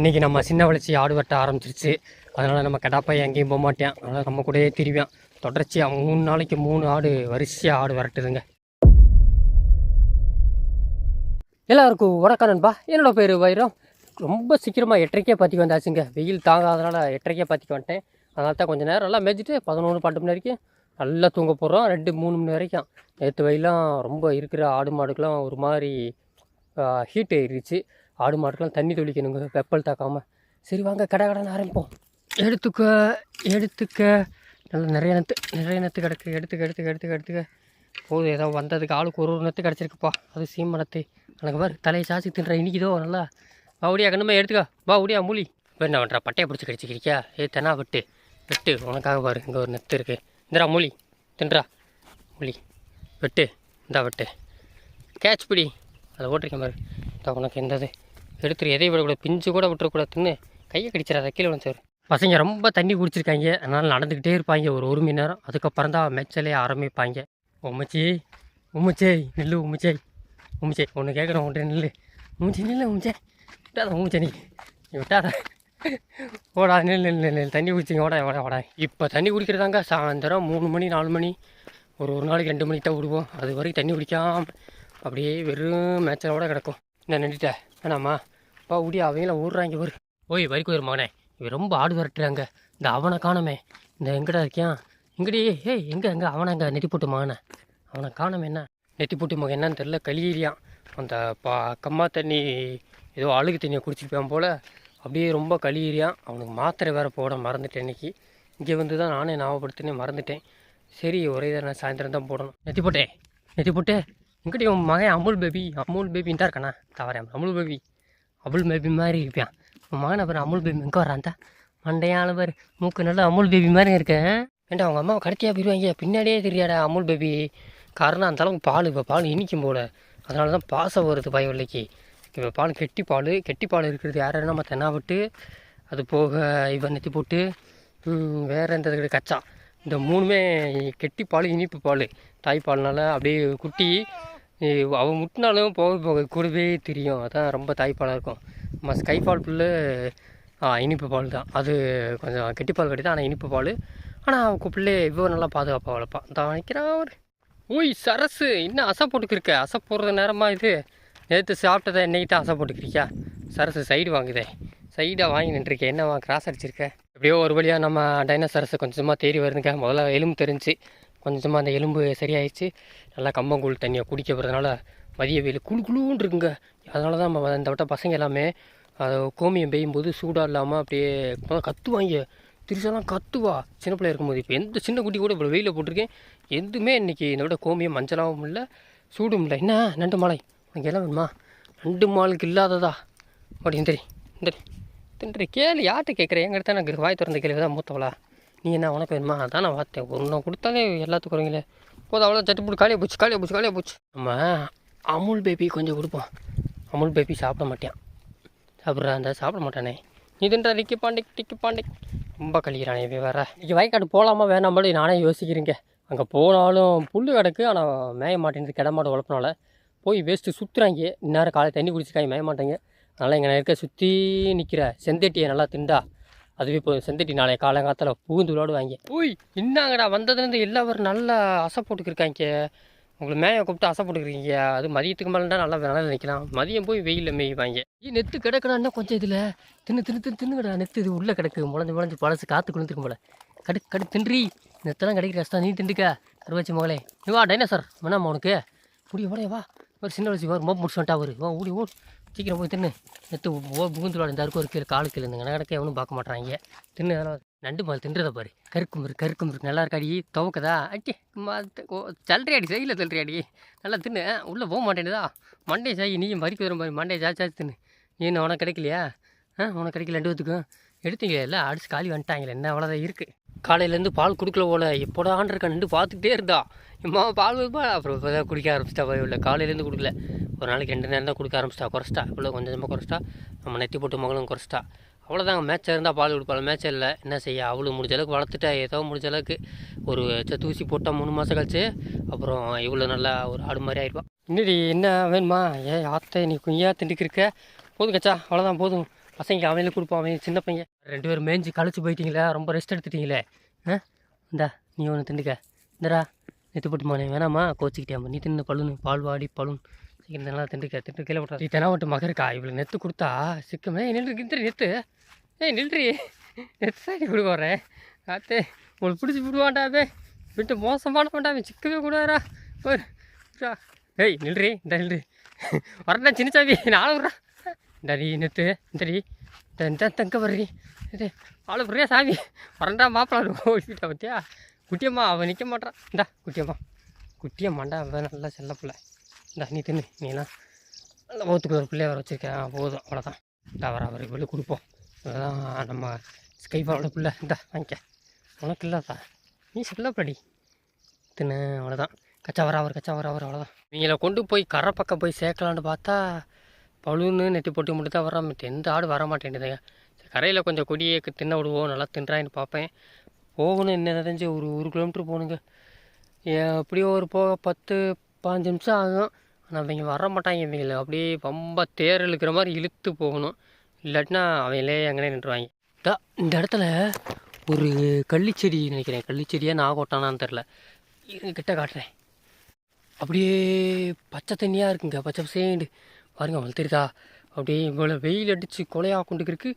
இன்றைக்கி நம்ம சின்ன வளர்ச்சி ஆடு வெட்ட ஆரம்பிச்சிருச்சு. அதனால் நம்ம கடாப்பாய் எங்கேயும் போக மாட்டேன். அதனால் நம்ம கூடயே திரிவேன். தொடர்ச்சியாக மூணு நாளைக்கு மூணு ஆடு வரிசையாக ஆடு விரட்டுதுங்க. எல்லாருக்கும் வணக்கம் நண்பா. என்னோடய பேர் வைரம். ரொம்ப சீக்கிரமாக எட்டரைக்கே பற்றி வந்தாச்சுங்க. வெயில் தாங்காதனால எட்டரைக்கே பற்றிக்கு வந்துட்டேன். அதனால தான் கொஞ்சம் நேரம் நல்லா மேய்ச்சிட்டு பதினொன்று பன்னெண்டு மணி வரைக்கும் நல்லா தூங்க போகிறோம் ரெண்டு மூணு மணி வரைக்கும். நேற்று வெயிலாம் ரொம்ப இருக்கிற ஆடு மாடுக்கெலாம் ஒரு மாதிரி ஹீட் ஏறிடுச்சு. ஆடு மாடுக்கெலாம் தண்ணி தெளிக்கணுங்க. வெப்பல் தாக்காமல் சரி வாங்க கடை கடன் ஆரம்பிப்போம். எடுத்துக்க எடுத்துக்க. நல்லா நிறைய நத்து நிறைய நத்து கிடக்கு. எடுத்துக்க எடுத்துக்க எடுத்துக்க எடுத்துக்க. போதும் ஏதோ வந்ததுக்கு ஆளுக்கு ஒரு ஒரு நத்து கிடச்சிருக்குப்பா. அது சீம நத்து எனக்கு பாரு தலையை சாசி தின்ற இனிக்குதோ நல்லா. வா ஒடியா கண்ணுமே எடுத்துக்க. வா ஒடியா மூலி. இப்போ என்ன பண்ணுறா பட்டையை பிடிச்சி கடிச்சிக்கிறியா? ஏ தெனா வெட்டு. வெட்டு உனக்காக பாரு இங்கே ஒரு நெத்து இருக்குது இந்தரா மூலி. தின்றா. மூலி. வெட்டு. இந்தா வெட்டு. கேட்ச் பிடி. அதை ஓட்டிருக்கேன் பாரு. இந்த உனக்கு எந்தது? எடுத்துரு எதையும் விடக்கூடாது. பிஞ்சு கூட விட்டுறக்கூடாதுன்னு கையை கடிச்சிடாத கீழே வந்து பசங்க ரொம்ப தண்ணி குடிச்சிருக்காங்க. அதனால் நடந்துக்கிட்டே இருப்பாங்க ஒரு ஒரு மணி நேரம். அதுக்கப்புறம் தான் மேய்ச்சலே ஆரம்பிப்பாங்க. உம்மச்சி உம்மச்சே நில்லு உம்மச்சே. உம்மச்சே ஒன்று கேட்குறேன் உன்ட்டு நில்லு. உமிச்சி நில்லு உமிச்சே விட்டாத உமிச்சே நீ நீ விட்டாத. ஓடா நெல் நெல் நெல் தண்ணி குடிச்சிங்க ஓடா ஓடா ஓடா. இப்போ தண்ணி குடிக்கிறதாங்க சாயந்தரம் மூணு மணி நாலு மணி. ஒரு ஒரு நாளைக்கு ரெண்டு மணிக்கு தான் விடுவோம். அது வரைக்கும் தண்ணி குடிக்காம அப்படியே வெறும் மேட்சலோட கிடக்கும். என்ன நின்றுட்டேன் வேணாமா? பா உடி அவங்களாம் ஊடுறாங்க ஒரு ஓய் வரிக்கு ஒரு மகனே இவன் ரொம்ப ஆடு விரட்டுறாங்க. இந்த அவனை காணமே. இந்த எங்கடா இருக்கியான்? இங்கடி ஏய் எங்கே எங்கே அவனை அங்கே நெட்டி போட்டு மகனே. அவனை காணமே என்ன? நெட்டி போட்டு மகன் என்னன்னு தெரில கழியிறியான் அந்த பா கம்மா தண்ணி ஏதோ அழுகு தண்ணியை குடிச்சிருப்பான் போல் அப்படியே ரொம்ப கழியிறியான் அவனுக்கு மாத்திரை வேறு போட மறந்துட்டேன் இன்னைக்கு. இங்கே வந்து தான் நானே ஞாபகப்படுத்தினே மறந்துட்டேன். சரி ஒரே தான் நான் சாயந்தரம் தான் போடணும். நெத்தி போட்டே நெத்தி போட்டே இங்கிட்ட உன் மகன் அமுல் பேபி அமுல் பேபின்னு தான் இருக்கானா? தவறேன் அமுல் பேபி. அமுல் பேபி மாதிரி இருப்பான் உன் மகன் அப்புறம் அமுல் பேபி எங்கே வரான் தான் மண்டையால மூக்கு நல்லா அமுல் பேபி மாதிரி இருக்கேன் ஏன்டா அவங்க அம்மாவை கடைசியாக போயிடுவாங்க பின்னாடியே தெரியாடா அமுல் பேபி காரணம் அந்த அளவுக்கு பால் இப்போ பால் இனிக்கும் போல. அதனால தான் பாசம் வருது பயவில்லைக்கு இப்போ பால் கெட்டி பால். கெட்டி பால் இருக்கிறது யார் நம்ம தென்னாவிட்டு அது போக இவன் நெத்தி போட்டு வேறு வேற எந்த இது கச்சா. இந்த மூணுமே கெட்டி பால் இனிப்பு பால். தாய்ப்பால்னால அப்படியே குட்டி அவன் முட்டினாலும் போக போக கூடவே தெரியும். அதான் ரொம்ப தாய்ப்பாலாக இருக்கும். நம்ம ஸ்கை பால் புல்லு இனிப்பு பால் தான். அது கொஞ்சம் கெட்டிப்பால் கட்டி தான் ஆனால் இனிப்பு பால். ஆனால் அவன் பிள்ளை இவ்வளோ நல்லா பாதுகாப்பாக வளர்ப்பான் தான் நினைக்கிறான் அவர். ஓய் சரசு இன்னும் அசை போட்டுக்கிருக்க? அசை போடுறது நேரமாக இது? நேற்று சாப்பிட்டதை இன்னைக்கு தான் அசை போட்டுக்கிறியா? சரசு சைடு வாங்குதே. சைடாக வாங்கி நின்றுருக்கேன் என்னவா கிராஸ் அடிச்சிருக்க? எப்படியோ ஒரு வழியாக நம்ம டைனோசரஸை கொஞ்சமாக தேடி வருதுங்க. முதல்ல எலும்பு தெரிஞ்சு கொஞ்சமாக அந்த எலும்பு சரியாயிடுச்சு. நல்லா கம்பங்கூழ் தண்ணியை குடிக்க போகிறதுனால மதிய வெயில் குழு குளுன்னு இருக்குங்க. அதனால தான் நம்ம இந்த விட்ட பசங்க எல்லாமே அதை கோமியம் பெய்யும் போது சூடாக இல்லாமல் அப்படியே கத்துவாங்க. திருச்செல்லாம் கத்துவா. சின்ன பிள்ளையா இருக்கும்போது இப்போ எந்த சின்ன குட்டி கூட இப்போ வெயிலில் போட்டிருக்கேன். எதுவுமே இன்றைக்கி இந்த விட கோமியம் மஞ்சளாகவும் இல்லை சூடும் இல்லை. என்ன? நண்டு மாலை. உனக்கு எல்லாம் வேணுமா? நண்டு மாலுக்கு இல்லாததா? அப்படின்னு தெரி இந்த தின்றி யார்கிட்ட கேட்குறேன் எங்கிட்ட தான் வாய் திறந்த கேள்வி தான் மூத்தவளா. நீ என்ன உனக்கு வேணுமா? அதான் நான் பார்த்தேன் ஒன்று கொடுத்தாலே எல்லாத்துக்கும் வருவீங்களே போதும் அவ்வளோ சட்டு போட்டு காலியாக போச்சு காலியாக போச்சு காலியாக போச்சு. நம்ம அமுல் பேபி கொஞ்சம் கொடுப்போம். அமுல் பேபி சாப்பிட மாட்டேன் சாப்பிட்றா இருந்தால் சாப்பிட மாட்டானே. நீ தின்றா ரிக்கி பாண்டிக் டிக்கி பாண்டிக். ரொம்ப கழிக்கிறானே இப்போ வேற. இன்றைக்கி வயக்காடு போகலாமா வேணாம்படி நானே யோசிக்கிறேங்க. அங்கே போனாலும் புல் கிடக்கு ஆனால் மேய மாட்டேங்குது கிடமாட்டு மாடு போய் வேஸ்ட்டு சுற்றுறாங்க இந்நேரம் காலை தண்ணி குடிச்சிருக்காங்க மேய மாட்டேங்க அதனால் இங்கே இருக்க சுற்றி நிற்கிற செந்தட்டியை நல்லா திண்டா அதுவே இப்போ செந்தட்டி நாளைய காலங்காலத்தில் பூந்து விளாடுவாங்க. ஓய் இன்னாங்கடா வந்ததுலேருந்து எல்லாரும் நல்லா அசை போட்டுக்கிருக்காங்க உங்களை மேய கூப்பிட்டு அசை போட்டுக்கிறீங்க அது மதியத்துக்கு மேலே நல்லா நல்லா நிற்கலாம் மதியம் போய் வெயிலில் மேய்வாங்க ஈ நெத்து கிடக்கடான்னா கொஞ்சம் இதில். தின்னு தின்னு தின்னு தின்னுடா நெத்து இது உள்ளே கிடக்கு. முளைஞ்சு முளைஞ்சு பழசு காற்று குளிர்ந்துருக்கும் போல. கடு கடு தின்றி. நெத்தெல்லாம் கிடைக்கிற கஷ்டம். நீ திண்டுக்க அறுவச்சி மகளே. நீ வா டைனோசர் வேணாமா உனக்கு? முடி ஓடே வா. ஒரு சின்ன வளர்ச்சி வா. மோப் முடிச்சு வந்துட்டா வரு வா ஓடி ஓடு. சீக்கிரம் போய் தின்னு. நெத்து ஓ புகுந்துவாடு இந்த அருக்கு ஒரு கீழே காலு கீழே இந்த நடக்க எவனும் பார்க்க மாட்டாங்க தின்னு அதெல்லாம் நண்டு பால் தின்றதை பாரு. கருக்கும் இருக்கு கருக்கும் இருக்கு நல்லா இருக்காடி துவக்குதா? அட்டி ஓ சல்றியாடி செய்யல அடி. நல்லா தின்னு. உள்ளே போக மாட்டேன்னுதா? மண்டே சாய் நீயும் வரிக்கு வரும் பாரு. மண்டே சாய் சாய் தின்னு. நீ என்ன உனக்கு கிடைக்கலையா? ஆ உனக்கு கிடைக்கல ரெண்டு பேத்துக்கும். எடுத்தீங்களே இல்லை? அடிச்சு காலி வந்துட்டாங்களே. என்ன அவ்வளோதான் இருக்குது காலையிலேருந்து பால் கொடுக்கல போல. எப்போடா இருக்க பார்த்துக்கிட்டே இருந்தா. இம்மா பால் வைப்பா அப்புறம் இப்போ தான் குடிக்க ஆரம்பிச்சிட்டா. இல்லை. காலையிலேருந்து கொடுக்கல. ஒரு நாளைக்கு ரெண்டு நேரம் தான் கொடுக்க ஆரம்பிச்சிட்டா. குறைச்சிட்டா. இவ்வளோ கொஞ்சமாக குறைச்சிட்டா. நம்ம நெத்தி போட்டு மகளும் குறைச்சிட்டா. அவ்வளோதாங்க மேட்சாக இருந்தால் பால் கொடுப்பாள்? மேட்ச் இல்லை. என்ன செய்ய? அவ்வளோ முடிஞ்ச அளவுக்கு வளர்த்துட்டா. ஏதோ முடிஞ்ச அளவுக்கு. ஒரு தூசி போட்டால் மூணு மாதம் கழிச்சு. அப்புறம் இவ்வளோ நல்லா ஒரு ஆடு மாதிரி ஆயிடுவா. இன்னடி என்ன வேணுமா? ஏ ஆத்தை நீ குஞ்சியாக திண்டுக்கு இருக்க. போதும் கச்சா. அவ்வளோதான் போதும். பசங்க அவங்களுக்கு கொடுப்போம் அவன் சின்ன பையன். ரெண்டு பேரும் மேய்ஞ்சி கழிச்சு போயிட்டீங்களே ரொம்ப ரெஸ்ட் எடுத்துட்டீங்களே. ஆ? இந்தா நீ ஒன்று திண்டுக்க. இந்தரா நெத்து போட்டு போனே வேணாமா? கோச்சிக்கிட்டியாமா நீ தின்னு பழுனு பால் வாடி பழுன் சீக்கிரம் நல்லா திண்டுக்க திண்டு கீழே போட்டா நீ தெனா விட்டு மகருக்கா இவ்வளோ நெத்து கொடுத்தா சிக்கமே. நின்று கிந்திரி நெத்து. ஏய் நில்றி. நெத்து சாடி கொடுக்க வரேன் உங்களுக்கு பிடிச்சி விடுவாண்டாவே விட்டு மோசமான வேண்டாமே சிக்கவே கூடாதா ஏய் நில்றி இந்த நில்றி. வரண்டா சின்ன சாமி. நாளை விட்றா இந்த நீ நெத்து இந்த இந்த தங்க வர்றி இது அவ்வளோ புரியா சாமி. வரண்டா மாப்பிள்ள ஓடிட்டா பார்த்தியா குட்டியம்மா அவன் நிற்க மாட்டான். இந்தா குட்டியம்மா. குட்டியம்மாண்டா அவன் நல்லா செல்ல பிள்ளை. இந்தா நீ தின்னு. நீலாம் நல்லா ஓத்துக்கு ஒரு பிள்ளைய வர வச்சுருக்கேன் போதும் அவ்வளோதான் இந்தா வர அவர் இவ்வளோ கொடுப்போம். அதுதான் நம்ம ஸ்கைபாவோட பிள்ளை. இந்தா வாங்கிக்க. உனக்கு இல்லாதா? நீ செல்லப்படி. தின்னு அவ்வளோதான் கச்சா வர அவர் கச்சா வர அவர் அவ்வளோதான் நீங்களை கொண்டு போய் கரை பக்கம் போய் சேர்க்கலான்னு பார்த்தா பழுன்னு நெத்தி போட்டு மட்டும் தான் எந்த ஆடு வர மாட்டேங்குதுங்க கரையில் கொஞ்சம் கொடியை தின்ன விடுவோம் நல்லா தின்றாயின்னு பார்ப்பேன். போகணும் என்ன தெரிஞ்சு ஒரு ஒரு கிலோமீட்டர் போகணுங்க ஏ- எப்படியோ ஒரு போக பத்து பாஞ்சு நிமிஷம் ஆகும். ஆனால் அவங்க வர மாட்டாங்க இவங்கள. அப்படியே ரொம்ப தேர் இழுக்கிற மாதிரி இழுத்து போகணும். இல்லாட்டினா அவங்களே எங்கனே நின்றுவாங்க. தா இந்த இடத்துல ஒரு கள்ளிச்செடி நினைக்கிறேன். கள்ளிச்செடியாக நாகோட்டானான்னு தெரில கிட்ட காட்டுறேன். அப்படியே பச்சை தண்ணியாக இருக்குங்க பச்சை பசேண்டு பாருங்க அவள் தெரியுதா? அப்படியே இவ்வளோ வெயில் அடித்து கொலையாக கொண்டுக்கிறதுக்கு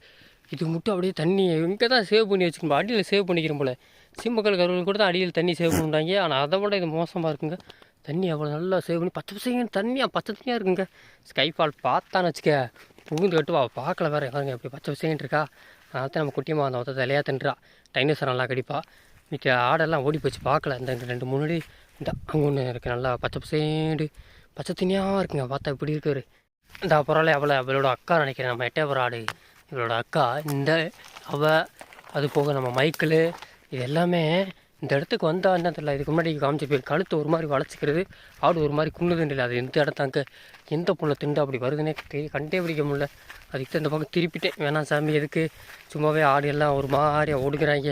இது மட்டும் அப்படியே தண்ணி இங்கே தான் சேவ் பண்ணி வச்சுக்கணும். அடியில் சேவ் பண்ணிக்கிறோம் போல. சிம்மக்கல் கருவில் கூட தான் அடியில் தண்ணி சேவ் பண்ணுறாங்க. ஆனால் அதை விட இது மோசமாக இருக்குங்க. தண்ணி அவ்வளோ நல்லா சேவ் பண்ணி பச்சை பசங்க தண்ணியாக பச்சை தண்ணியாக இருக்குங்க. ஸ்கைஃபால் பார்த்தான்னு வச்சுக்க புகுந்து கட்டுவா. பார்க்கல வேறு. பாருங்க இப்படி பச்சை பசங்க இருக்கா. அதனால தான் நம்ம குட்டியமாக அந்த ஒத்த தலையாக தின்றா. டைனோசர் நல்லா கடிப்பா. மிக்க ஆடெல்லாம் ஓடி போச்சு பார்க்கல. இந்த இந்த ரெண்டு முன்னாடி இந்த அங்கே ஒன்று இருக்குது நல்லா பச்சை பசேண்டு பச்சை தண்ணியாக இருக்குங்க. பார்த்தா இப்படி இருக்காரு இந்த பரவாயில்ல அவளை அவளோட அக்கா நினைக்கிறேன். நம்ம எட்டயபுரம் ஆடு. இவளோட அக்கா இந்த அவ அது போக நம்ம மைக்கிள் இது எல்லாமே இந்த இடத்துக்கு வந்தால் என்ன தெரியல. இதுக்கு முன்னாடி காமிச்சு போய் கழுத்து ஒரு மாதிரி வளைச்சிக்கிறது ஆடு ஒரு மாதிரி குன்னுதுன்னு இல்லை அது எந்த இடத்தாங்க எந்த புள்ள திண்டு அப்படி வருதுன்னே தெரிய கண்டே பிடிக்க முடியல. அதுக்கு தான் இந்த பக்கம் திருப்பிட்டேன். வேணாம் சாமி எதுக்கு? சும்மாவே ஆடு எல்லாம் ஒரு மாதிரி ஓடுகிறாங்க.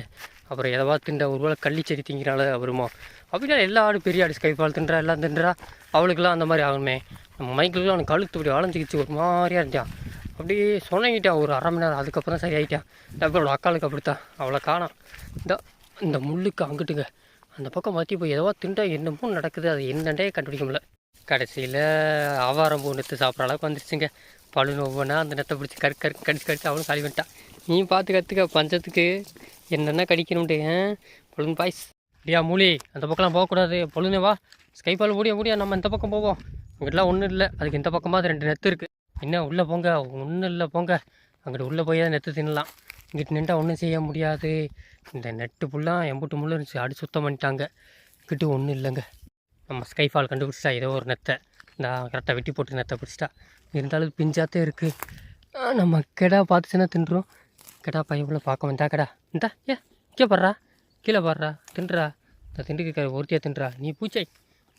அப்புறம் எதவா தின்ற ஒரு வேளை கள்ளி செடி திங்கிறாள் வருமா அப்படின்னா எல்லா ஆடு பெரிய ஆடு ஸ்கைஃபால் தின்றா எல்லாம் தின்றா அவளுக்கெல்லாம் அந்த மாதிரி ஆகுமே. நம்ம மைக்கிள்லாம் அவனுக்கு கழுத்து இப்படி வளைஞ்சிக்கிச்சு ஒரு மாதிரியா இருந்தான் அப்படியே சொன்னங்கிட்டான் ஒரு அரை மணி நேரம். அதுக்கப்புறம் தான் சரியாயிட்டான். அவளோட அக்காளுக்கு அப்படித்தான். அவளை காணாம். இந்த இந்த முள்ளுக்கு அங்கிட்டுங்க. அந்த பக்கம் மாற்றி போய் எதோ திண்டா என்னமோ நடக்குது. அது என்னண்டே கண்டுபிடிக்க முடியல. கடைசியில் ஆவாரம் பூ நெத்து சாப்பிட்ற அளவுக்கு வந்துருச்சுங்க. பழுன்னு ஒவ்வொன்றா அந்த நெத்தை பிடிச்சி கரு கரு கடிச்சு கடிச்சு அவனும் காலி பண்ணிட்டான் நீ பார்த்து கற்றுக்க பஞ்சத்துக்கு. என்னென்ன கடிக்கணும்ட்டு பொழுது பாய்ஸ். அப்படியா மூலி அந்த பக்கம்லாம் போகக்கூடாது. பொழுதுனே வா. ஸ்கைபால் முடிய முடியா நம்ம இந்த பக்கம் போவோம். அங்கிட்டலாம் ஒன்றும் இல்லை. அதுக்கு இந்த பக்கமாக ரெண்டு நெத்து இருக்குது என்ன உள்ளே போங்க. ஒன்றும் இல்லை போங்க. அங்கிட்டு உள்ளே போய் தான் நெத்து தின்னலாம். இங்கிட்டு நின்றா ஒன்றும் செய்ய முடியாது. இந்த நெட்டு ஃபுல்லாக எம்புட்டு முள்ளு இருந்துச்சு. அடி சுத்தம் பண்ணிட்டாங்க. இங்கிட்டு ஒன்றும் இல்லைங்க. நம்ம ஸ்கைஃபால் கண்டுபிடிச்சிட்டா. ஏதோ ஒரு நெத்தை நான் கரெக்டாக வெட்டி போட்டு நெத்தை பிடிச்சிட்டா. இருந்தாலும் பிஞ்சாத்தே இருக்குது நம்ம கெடா பார்த்துச்சுன்னா தின்றுறோம் கேடா பையன் பார்க்க வந்தா கடா. இந்தா ஏ கீழே பாடுறா. கீழே பாடுறா. தின்றா. இந்த திண்டுக்க ஒருத்தியாக தின்றா. நீ பூச்சை.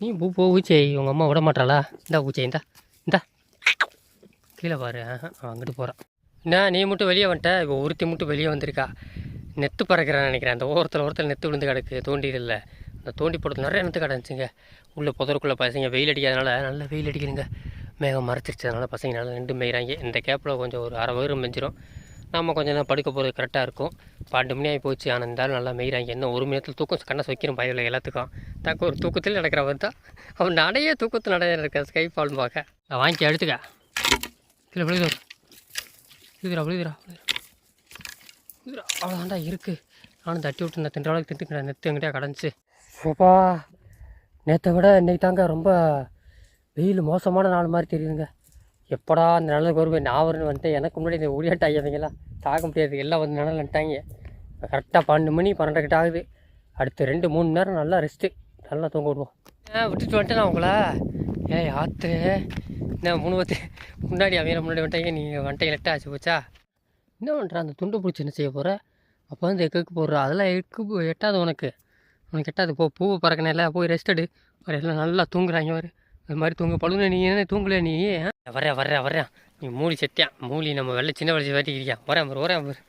நீ பூ போ பூச்சை. உங்கள் அம்மா விட மாட்டாளா? இந்தா பூச்சை இந்தா இந்தா. கீழே பாரு. அங்கிட்டு போகிறான் என்ன நீ மட்டும் வெளியே வந்துட்ட? இப்போ ஒருத்தி மட்டும் வெளியே வந்திருக்கா. நெத்து பறக்கிறான்னு நினைக்கிறேன். அந்த ஓரத்தில் ஓரத்தில் நெத்து விழுந்து கிடக்கு. தோண்டியில் அந்த தோண்டி போடுறது நிறைய நெத்து கிடந்துச்சுங்க. உள்ளே புதருக்குள்ளே பசங்க வெயில் அடிக்காதனால நல்லா வெயில் அடிக்கிறீங்க மேகம் மறைச்சிருச்சு. அதனால் பசங்க நல்லா நின்று மேய்கிறாங்க இந்த கேப்பில் கொஞ்சம் ஒரு அரை வயிறு மெஞ்சிரும். நம்ம கொஞ்சம் நேரம் படுக்க போகிறது கரெக்டாக இருக்கும். பன்னெண்டு மணி ஆகி போச்சு ஆனால் இருந்தாலும் நல்லா மேய்கிறாங்க என்ன ஒரு மணி நேரத்தில் தூக்கம் கண்ணை வைக்கிறோம் பயவில் எல்லாத்துக்கும். தக்க ஒரு தூக்கத்தில் நடக்கிறவன் தான். அவன் நடைய தூக்கத்தில் நடைய இருக்க ஸ்கை ஃபால்னு பார்க்க நான் வாங்கி எடுத்துக்க இல்லை விழுதுரா விழுதுரா விழுதுரா விழுதுரா அவ்வளோதான்டா இருக்குது நானும் தட்டி விட்டு நான் தின்ற அளவுக்கு திட்டுக்கிறேன் நெத்து எங்கிட்டே கடந்துச்சு. சோப்பா நேற்றை விட இன்னைக்கு தாங்க ரொம்ப வெயில் மோசமான நாள் மாதிரி தெரியுதுங்க. எப்படா அந்த நிலத்துக்கு வருவேன் நான் வருன்னு வந்துட்டு எனக்கு முன்னாடி இந்த ஊழியாட்டாங்க அவங்கெல்லாம் தாக்க முடியாது. எல்லாம் வந்து நிழல் கரெக்டாக பன்னெண்டு மணி பன்னெண்டு கிட்ட ஆகுது. அடுத்து ரெண்டு மூணு நேரம் நல்லா ரெஸ்ட்டு நல்லா தூங்க விடுவோம். ஏன் விட்டுட்டு வந்துட்டேன் நான் உங்களா. ஏய் ஆத்து. என்ன மூணு பத்து முன்னாடி அவங்க முன்னாடி வந்துட்டாங்க. நீங்கள் வந்துட்டீங்க லெட்டாக ஆச்சு போச்சா? என்ன பண்ணுற அந்த துண்டு பிடிச்சி என்ன செய்ய போகிற அப்போ வந்து எக்கு போடுற. அதெல்லாம் எக்கு எட்டாது உனக்கு. உனக்கு எட்டாது போ. பூவை பறக்கணையில போய் ரெஸ்ட் எடு. எல்லாம் நல்லா தூங்குறாங்க வரு அது மாதிரி தூங்க பழுன நீ என்ன தூங்கல நீ? வரேன் வர்றேன் வர்றேன் நீ மூலி செத்தியான் மூலி நம்ம வெள்ளை சின்ன வளர்ச்சி வாட்டிக்கிறியா? வரேன் பாரு வரேன் பாரு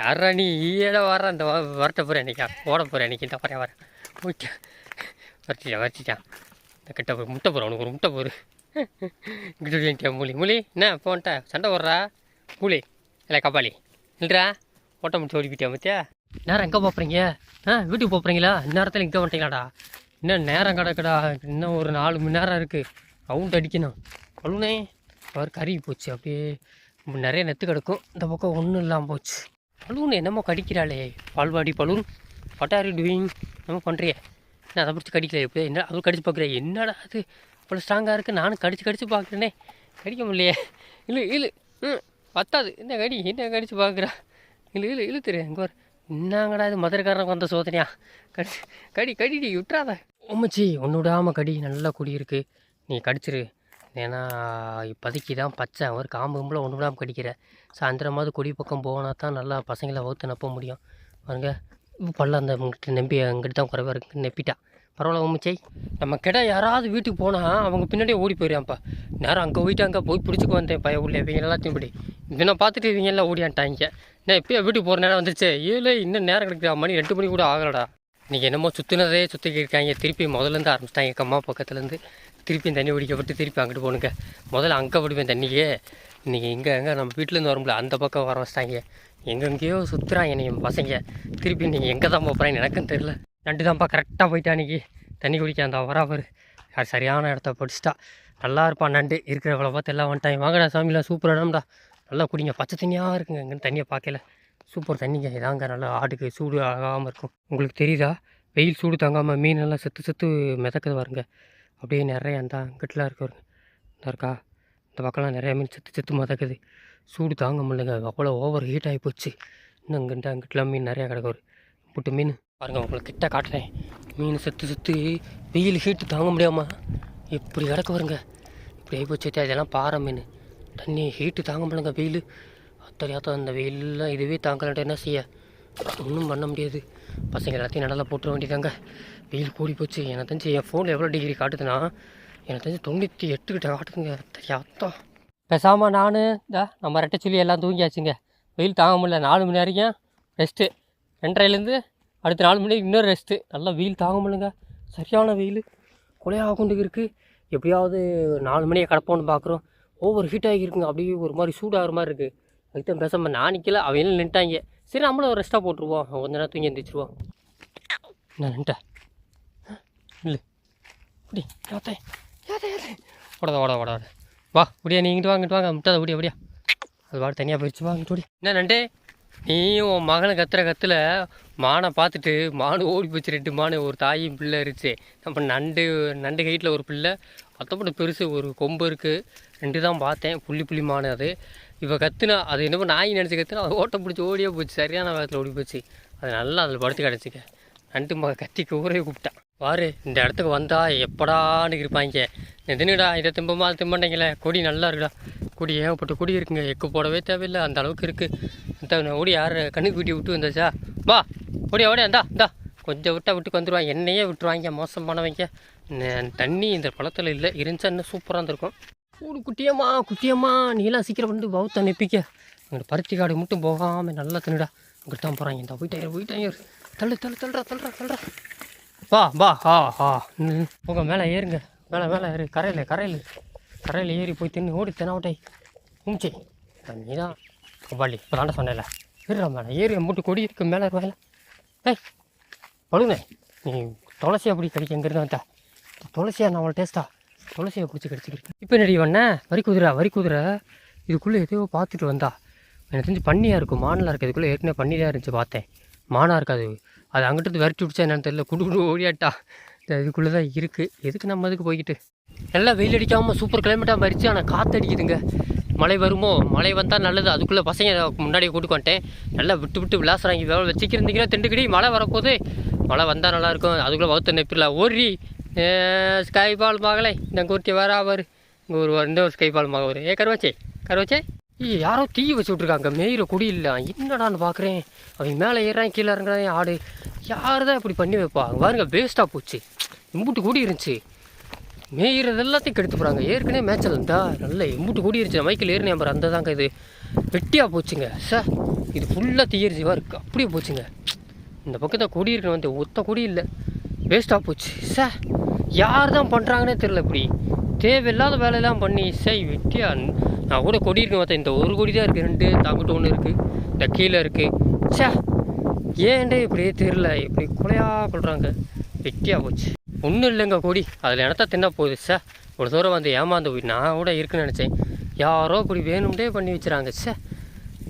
யாரா நீ? ஈட வர அந்த வரட்ட போகிறேன் இன்னைக்கா? ஓட போகிறேன் இன்னைக்கு? இந்த வரேன் வரேன் ஓகே வரட்டிட்டான் வரச்சிட்டான் இந்த கிட்ட போய் முட்டை போகிறேன் உனக்கு ஒரு முட்டை போரு மூலி மூலி என்ன போன்ட்டா சண்டை போடுறா? மூலி இல்லை கபாலி. இல்லைடா ஓட்ட முடிச்சு ஓடிப்பிட்டியா மத்தியா? நேரம் எங்கே போகிறீங்க ஆ வீட்டுக்கு போகிறீங்களா இந்நேரத்தில் இங்கே வந்துட்டீங்களாடா? இன்னும் நேரம் கிடக்குடா. இன்னும் ஒரு நாலு மணி நேரம் இருக்குது ரவுண்ட் அடிக்கணும். பழுனே அவர் கருகி போச்சு. அப்படியே நிறைய நெத்து கிடக்கும். இந்த பக்கம் ஒன்றும் இல்லாமல் போச்சு. பலூன் என்னமோ கடிக்கிறாளே. பால்வாடி balloon. What are you doing என்னமோ பண்ணுறியே என்ன அதை பிடிச்சி கடிக்கல எப்படி என்ன அதுவும் கடிச்சு பார்க்குறேன் என்னடா அது? அவ்வளோ ஸ்ட்ராங்காக இருக்குது நானும் கடிச்சு கடிச்சு பார்க்குறேனே. கடிக்க முடியலையே. இல்லை இல்லை ம் பத்தாது. என்ன கடி? என்ன கடிச்சு பார்க்குறா? இல்லை இல்லை இழுத்துரு. எங்கே என்னங்கடா இது மதுரைக்காரனுக்கு வந்த சோதனையா? கடி கடி கடிடி விட்டுறாத. உம்மச்சி ஒன்று விடாமல் கடி நல்லா குடி இருக்குது நீ கடிச்சிரு. ஏன்னா இப்போதைக்கு தான் பச்சை. ஒரு காம்பு கும்பல ஒன்று விடாமல் கடிக்கிற. சாயந்தரமாவது கொடி பக்கம் போனால் தான் நல்லா பசங்களை வகுத்து நப்ப முடியும். பாருங்க. பல்ல அந்த உங்ககிட்ட நம்பி எங்கிட்ட தான் குறைவாக இருக்குன்னு நெப்பிட்டா. பரவாயில்ல உமிச்சை நம்ம கிட்ட யாராவது வீட்டுக்கு போனால் அவங்க பின்னாடியே ஓடி போயிடுறான்ப்பா. நேரம் அங்கே போயிட்டு அங்கே போய் பிடிச்சிக்கு வந்தேன் பையன் உள்ள. இவங்க எல்லாத்தையும் இப்படி. இவனை பார்த்துட்டு இவங்க எல்லாம் ஓடியான்ட்டாங்க. நான் எப்பயோ வீட்டுக்கு போகிற நேரம் வந்துருச்சு. ஏழு இன்னும் நேரம் கிடைக்கிறா மணி ரெண்டு மணி கூட ஆகலடா. இன்றைக்கி என்னமோ சுற்றினதே சுற்றிக்கிட்டு இருக்காங்க. திருப்பி முதல்லேருந்து ஆரம்பிச்சிட்டாங்க. எங்கள் அம்மா பக்கத்துலேருந்து திருப்பி தண்ணி குடிக்கப்பட்டு திருப்பி அங்கிட்டு போனுங்க முதல்ல அங்கே பிடிப்பேன் தண்ணியே இன்றைக்கி எங்கே எங்கே நம்ம வீட்டிலேருந்து வரும்ல அந்த பக்கம் வர வச்சிட்டாங்க. எங்கெங்கேயோ சுற்றுறாங்க என்னை என் பசங்க. திருப்பி நீங்கள் எங்கே தான் போகிறேன்னு எனக்கும் தெரில நண்டு தான்ப்பா கரெக்டாக போயிட்டா அன்றைக்கி தண்ணி குடிக்க அந்த வரா அது சரியான இடத்த படிச்சிட்டா. நல்லா இருப்பான் நண்டு. இருக்கிறவளை பார்த்து எல்லாம் வந்துட்டாங்க. வாங்கடா சாமிலாம் சூப்பராக நல்லா குடிங்க. பச்சை தண்ணியாக இருக்குங்க. இங்கேன்னு தண்ணியை பார்க்கல. சூப்பர் தண்ணிங்க இதாங்க நல்லா ஆட்டுக்கு சூடு ஆகாமல் இருக்கும். உங்களுக்கு தெரியுதா? வெயில் சூடு தாங்காமல் மீன் எல்லாம் செத்து செத்து மிதக்குது வருங்க அப்படியே நிறைய அந்த அங்கிட்டலாம் இருக்கு பாருங்க இந்த இருக்கா? இந்த பக்கம்லாம் நிறைய மீன் செத்து செத்து மிதக்குது. சூடு தாங்க முடியலங்க. அவ்வளோ ஓவர் ஹீட் ஆகி போச்சு. இன்னும் அங்கிட்ட அங்கிட்டலாம் மீன் நிறையா கிடக்கு ஒரு புட்டு மீன். பாருங்க உங்களுக்கு கிட்ட காட்டுறேன். மீன் செத்து செத்து வெயில் ஹீட்டு தாங்க முடியாமல் இப்படி கிடக்கு வருங்க இப்படி ஆகி போச்சு. இதெல்லாம் பாறை மீன். தண்ணி ஹீட்டு தாங்க முடியலங்க வெயில். அத்தனையாத்தான் அந்த வெயிலெலாம் இதுவே தாங்கலன்ட்டு என்ன செய்ய? ஒன்றும் பண்ண முடியாது. பசங்க எல்லாத்தையும் நல்லா போட்டுற வேண்டியதாங்க வெயில் கூடி போச்சு. எனக்கு தெரிஞ்சு என் ஃபோனில் எவ்வளோ டிகிரி காட்டுதுன்னா எனக்கு தெரிஞ்சு தொண்ணூற்றி எட்டுக்கிட்ட காட்டுதுங்க. தெரியாதான் பேசாமல் நான் இந்த நம்ம ரெட்டை சொல்லி எல்லாம் தூங்கியாச்சுங்க. வெயில் தாங்க முடியல. நாலு மணி வரைக்கும் ரெஸ்ட்டு ரெண்டரைலேருந்து அடுத்த நாலு மணி இன்னொரு ரெஸ்ட்டு நல்லா வெயில் தாங்க முடியலங்க. சரியான வெயில். கொலையாக கொண்டு இருக்குது எப்படியாவது நாலு மணியை கிடப்போன்னு பார்க்குறோம் ஓவர் ஹீட் ஆகிருக்குங்க அப்படியே ஒரு மாதிரி சூடாகிற மாதிரி இருக்குது அதுக்கு தான் பேசாமல் நான் நிற்கல அவங்க நின்ட்டாங்க. சரி நம்மளும் ஒரு ரெஸ்ட்டாக போட்டுருவோம். கொஞ்ச நேரம் தூங்கி எந்திரிச்சிருவோம் நான் நின்ட்டேன் இல்லை இப்படி யாத்தே யாத்தே யாத்தே ஓடாத ஓட ஓட ஓட வா இப்படியா நீ இங்கிட்டு வாங்கிட்டு வாங்க முட்டாத முடியா முடியா அது பாடு தனியாக போயிடுச்சு வாங்கிட்டு ஓடி. என்ன நண்டே நீயும் உன் மகனை கத்துற கத்தில் மானை பார்த்துட்டு மானு ஓடி போச்சு ரெண்டு மானு ஒரு தாயும் பிள்ளை இருந்துச்சு. நம்ம நண்டு நண்டு கைட்டில் ஒரு பிள்ளை மற்றபடி பெருசு ஒரு கொம்பு இருக்குது ரெண்டு தான் பார்த்தேன் புள்ளி புள்ளி மானு அது. இப்போ கத்துனா அது என்னமோ நாய் நினச்சி கத்துனா அது ஓட்டம் பிடிச்சி ஓடியே போச்சு. சரியான வேகத்தில் ஓடி போச்சு. அது நல்லா அதில் படுத்து கிடச்சிக்க நண்டு மக கத்திக்கு ஊரே கூப்பிட்டான். பாரு இந்த இடத்துக்கு வந்தா எப்படான்னு இருப்பாங்க எதுனுடா இதை திம்பமா திம்பண்டீங்களே கொடி நல்லா இருக்குடா. கொடி ஏகப்பட்ட கொடி இருக்குங்க. எக்கு போடவே தேவையில்லை. அந்த அளவுக்கு இருக்குது ஓடி யார் கண்ணுக்கு வீட்டி விட்டு வந்தாச்சா? வா ஓடியா ஓடியா இந்தா இந்தா. கொஞ்சம் விட்டா விட்டுக்கு வந்துடுவாங்க என்னையே விட்டுருவாங்க. மோசமானவங்க. தண்ணி இந்த பழத்தில் இல்லை. இருந்துச்சா இன்னும் சூப்பராக இருந்திருக்கும். கூடு குட்டியம்மா குட்டியம்மா. நீலாம் சீக்கிரம் வந்து பௌத்த நெப்பிக்க. அங்கிட்டு பருத்தி காடு மட்டும் போகாமல் நல்லா தின்னுடா. அங்கிட்டு தான் போகிறாங்க இந்த போயிட்டாங்க போயிட்டாங்க தள்ளு தள்ளு தள்ளுறா தள்ளுறா தள்ளுறா வா வா ஆ ஆ போங்க மேலே ஏறுங்க. மேலே மேலே ஏறு. கரையில் கரையில். கரையில் ஏறி போய் தின்னு ஓடி தெனாவட்டை உமிச்சே நீ தான் கபாலி இப்போ தாண்ட சொன்னேன்ல ஏறுறா மேலே ஏறி. மூட்டு கொடி இருக்கு. மேலே மேலே ஏய் பழுங்க நீ துளசியை அப்படி கடிக்க எங்கேருந்து வந்தா துளசியா நான் அவ்வளோ டேஸ்ட்டா துளசியை பிடிச்சி கிடச்சிக்கிட்டு இப்போ என்னடி வண்ண வரி குதிரை வரி குதிரை. இதுக்குள்ளே எதையோ பார்த்துட்டு வந்தா. எனக்கு தெரிஞ்சு பண்ணியாக இருக்கும். மானலாக இருக்குது இதுக்குள்ளே ஏற்கனவே பண்ணி தான் இருந்துச்சு பார்த்தேன். மானாக இருக்காது. அது அங்கிட்டு விரட்டி விடுச்சா என்னன்னு தெரியல. குடு குடு ஓடியாட்டா. இந்த இதுக்குள்ளே தான் இருக்குது எதுக்கு நம்ம இதுக்கு போய்கிட்டு நல்லா வெயில் அடிக்காமல் சூப்பர் கிளைமேட்டாக மாறிச்சு ஆனால் காற்று அடிக்குதுங்க. மழை வருமோ? மழை வந்தால் நல்லது. அதுக்குள்ளே பசங்க முன்னாடியே கூட்டு வந்துட்டேன். நல்லா விட்டு விட்டு விளாசுறாங்க. வேலை திண்டுக்கடி திண்டுக்கிடி மழை வரப்போகுது. மழை வந்தால் நல்லாயிருக்கும் அதுக்குள்ளே வகுத்த நெப்பிடல ஓரி ஸ்கை பால் மகளே இந்த குர்த்தி வரா இங்கே ஒரு இந்த ஒரு ஸ்கை பால் மக ஒரு. ஏ கருவாச்சே கருவாச்சே? யாரோ தீ வச்சு விட்ருக்காங்க மேயிற குடி இல்லை. என்னடான்னு பார்க்குறேன் அவன் மேலே ஏறான் கீழே இறங்குறான் ஆடு. யார் தான் இப்படி பண்ணி வைப்பாங்க பாருங்க வேஸ்ட்டாக போச்சு. இம்புட்டு கூடி இருந்துச்சு. மேயிறது எல்லாத்தையும் கெடுத்து போகிறாங்க ஏற்கனவே மேய்ச்சல் இருந்தா நல்ல எம்புட்டு கூடி இருந்துச்சு. மைக்கில் ஏறினேன் பாரு அந்த தாங்க இது. வெட்டியாக போச்சுங்க. சார் இது ஃபுல்லாக தீயரிச்சுவா இருக்குது அப்படியே போச்சுங்க. இந்த பக்கத்தை கொடி இருக்கணும் வந்து ஒத்த கொடி இல்லை. வேஸ்ட்டாக போச்சு. சார் யார் தான் பண்ணுறாங்கன்னே தெரில இப்படி. தேவையில்லாத வேலையெல்லாம் பண்ணி சை வெட்டியா நான் கூட கொடி இருக்கு பார்த்தேன். இந்த ஒரு கொடி தான் இருக்குது ரெண்டு தாங்கிட்டு ஒன்று இருக்குது இந்த கீழே இருக்குது சே ஏன்டே இப்படியே தெரில இப்படி கொலையாக கொள்கிறாங்க வெட்டியாக போச்சு. ஒன்றும் இல்லைங்க கொடி. அதில் எனத்த தின்ன போகுது? சே ஒரு தூரம் வந்து ஏமாந்து போய் நான் கூட இருக்குன்னு நினச்சேன். யாரோ இப்படி வேணும்டே பண்ணி வச்சுறாங்க. சே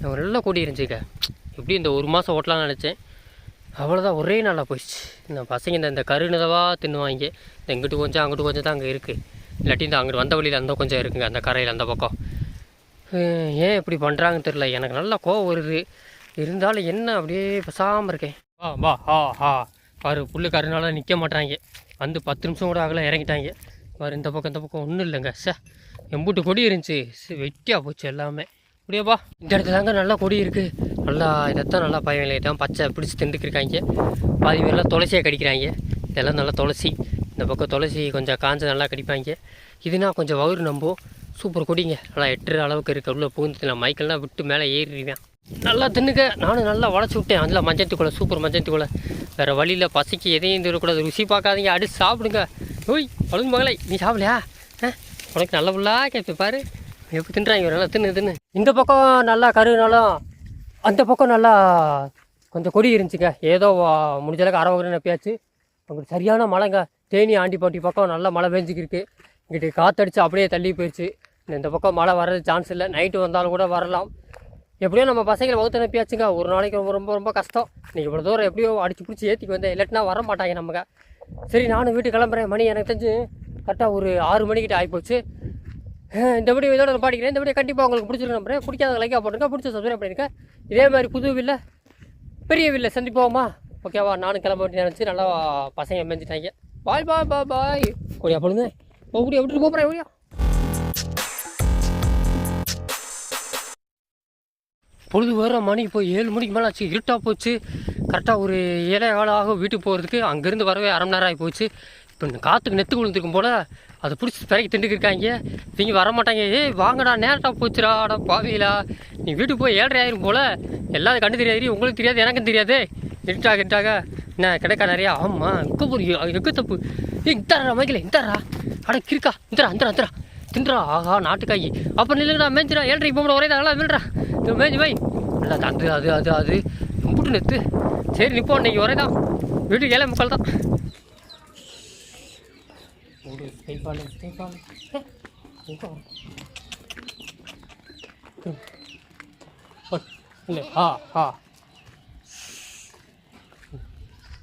நல்ல கொடி இருந்துச்சுக்க எப்படி இந்த ஒரு மாதம் ஓட்டலாம்னு நினச்சேன். அவ்வளோதான் ஒரே நாளாக போயிடுச்சு. இந்த பசங்க இந்த இந்த கருணதவாக தின்னுவாங்க. இந்த இங்கிட்டு கொஞ்சம் அங்கிட்டு கொஞ்சம் தான் அங்கே இருக்குது இல்லாட்டி இந்த அங்கிட்டு வந்த வழியில் அந்த கொஞ்சம் இருக்குங்க அந்த கரையில் அந்த பக்கம். ஏன் இப்படி பண்ணுறாங்கன்னு தெரில எனக்கு நல்லா கோவம் வருது. இருந்தாலும் என்ன அப்படியே பேசாமல் இருக்கேன். வா வா ஹா ஹா. பாரு புல்லு கருனால நிற்க மாட்டாங்க வந்து பத்து நிமிஷம் கூட ஆகலாம் இறங்கிட்டாங்க. பாரு இந்த பக்கம் இந்த பக்கம் ஒன்றும் இல்லைங்க. சே எம்பூட்டு கொடி இருந்துச்சு வெட்டியாக போச்சு எல்லாமே. இப்படியாப்பா இந்த இடத்துல தாங்க நல்லா கொடி இருக்குது நல்லா இதைத்தான் நல்லா பயன் பச்சை பிடிச்சி திண்டுக்கிருக்காங்க பாதி பேர்லாம் துளசியை கடிக்கிறாங்க. இதெல்லாம் நல்லா துளசி. இந்த பக்கம் துளசி கொஞ்சம் காஞ்சு நல்லா கடிப்பாங்க. இதுனா கொஞ்சம் வயிறு நம்பும் சூப்பர் கொடிங்க. நல்லா எட்டுற அளவுக்கு இருக்க. உள்ள புகுந்துக்கலாம் மைக்கெல்லாம் விட்டு மேலே ஏறிடுவேன் நல்லா தின்னுக்க. நானும் நல்லா உடச்சி விட்டேன். அதில் மஞ்சத்துக்குள்ள சூப்பர் மஞ்சத்துக்குள்ளே வேறு வழியில் பசிக்கு எதையும் தரக்கூடாது ருசி பார்க்காதீங்க. அடிச்சு சாப்பிடுங்க. ஓய் அழுது மகளை நீ சாப்பிடலையா? ஆ? உனக்கு நல்ல பிள்ளா கேட்பேன் பாரு. எப்படி தின்றாங்க நல்லா தின்னு தின்னு. இந்த பக்கம் நல்லா கருனாலும் அந்த பக்கம் நல்லா கொஞ்சம் கொடி இருந்துச்சுங்க. ஏதோ வா- முடிஞ்ச அளவுக்கு அரவகரை நப்பியாச்சு. அங்கிட்டு சரியான மழைங்க. தேனி ஆண்டிப்பாட்டி பக்கம் நல்லா மழை பெஞ்சிக்கிருக்கு. இங்கிட்டு காற்றடிச்சு அப்படியே தள்ளி போயிடுச்சு இந்த பக்கம் மழை வர்றது சான்ஸ் இல்லை. நைட்டு வந்தாலும் கூட வரலாம். எப்படியோ நம்ம பசங்களை வகுத்து அனுப்பியாச்சுங்க. ஒரு நாளைக்கு ரொம்ப ரொம்ப ரொம்ப கஷ்டம். நீங்கள் இவ்வளோ தூரம் எப்படியோ அடிச்சு பிடிச்சி ஏற்றிக்கு வந்தேன். இல்லாட்டினா வர மாட்டாங்க நமக்கு சரி நானும் வீட்டுக்கு கிளம்புறேன். மணி எனக்கு தெரிஞ்சு கரெக்டாக ஒரு ஆறு மணிக்கிட்ட ஆகிப்போச்சு இந்த வீடியோ இதோட நான் பாடிக்கிறேன். இந்த வீடியோ கண்டிப்பாக உங்களுக்கு பிடிச்சிருக்கு நம்புறேன். பிடிக்காத லைக்காக போட்டுருங்க. பிடிச்ச சப்ஸ்கிரைப் பண்ணிருங்க. இதே மாதிரி புது வில்ல பெரிய வில்ல சந்திப்போமா? ஓகேவா நானும் கிளம்ப வேண்டிய நினச்சி நல்லா பசங்க மெஞ்சிட்டாங்க பாய் பாய் பாய் பாய் ஓடியா பொழுது ஓடியா விட்டுட்டு போகிறேன் ஓடியா. பொழுது வர மணிக்கு போய் ஏழு மணிக்கு மேலே ஆச்சு. இருட்டாக போச்சு. கரெக்டாக ஒரு ஏழை காலம் ஆகும் வீட்டுக்கு போகிறதுக்கு அங்கேருந்து வரவே அரை மணி நேரம் ஆகி போச்சு. இப்போ இந்த காற்றுக்கு நெத்து விழுந்துருக்கும் போல் அதை பிடிச்சி பிறகு திண்டுக்கு இருக்காங்க இவங்க வர மாட்டாங்க ஏய் வாங்கடா நேரட்டாக போச்சுடா அடா பாவிலா நீ வீட்டுக்கு போய் ஏழரை ஆயிரும் போல். எல்லாரும் கண்டு தெரியாது உங்களுக்கு தெரியாது எனக்கும் தெரியாது. இருட்டாக இருட்டாக. என்ன கிடைக்கா நிறையா? ஆமாம் எங்கே போறியோ எங்கே தப்பு? ஏ இந்தாரா மைக்கில் இந்தாரா அட கிருக்கா இந்தரா இந்தரா இந்தரா தின்றா ஆஹா நாட்டுக்காய். அப்போ நில்லுங்கடா மேய்ச்சிடா ஏழரை இப்போ ஒரே தாங்களா மேல்றா இது மேய்ச்சி வை. இல்லை அது அது அது அது. கும்பிட்டு நிறுத்து சரி நிற்போம் இன்றைக்கி ஒரே தான் வீட்டுக்கு ஏழை முக்கால் தான் 우리 베이파는 생선 해? 이거 응. 어, 근데 가, 가.